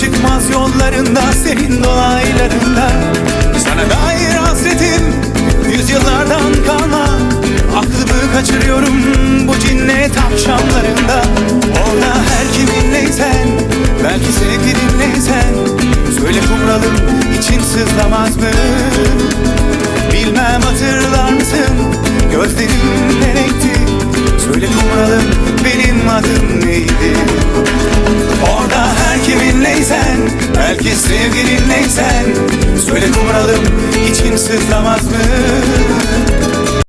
Çıkmaz yollarında senin dolaylarında. Sana dair hasretim yüzyıllardan kalma. Aklımı kaçırıyorum bu cinnet akşamlarında. Orada her kiminleysen belki sevgilinleysen Söyle kumralım için sızlamaz mı? Bilmem hatırlar mısın? Gözlerim ne Söyle kumralım benim adım Belki sevgilinleysen Söyle kumralım için sızlamaz mı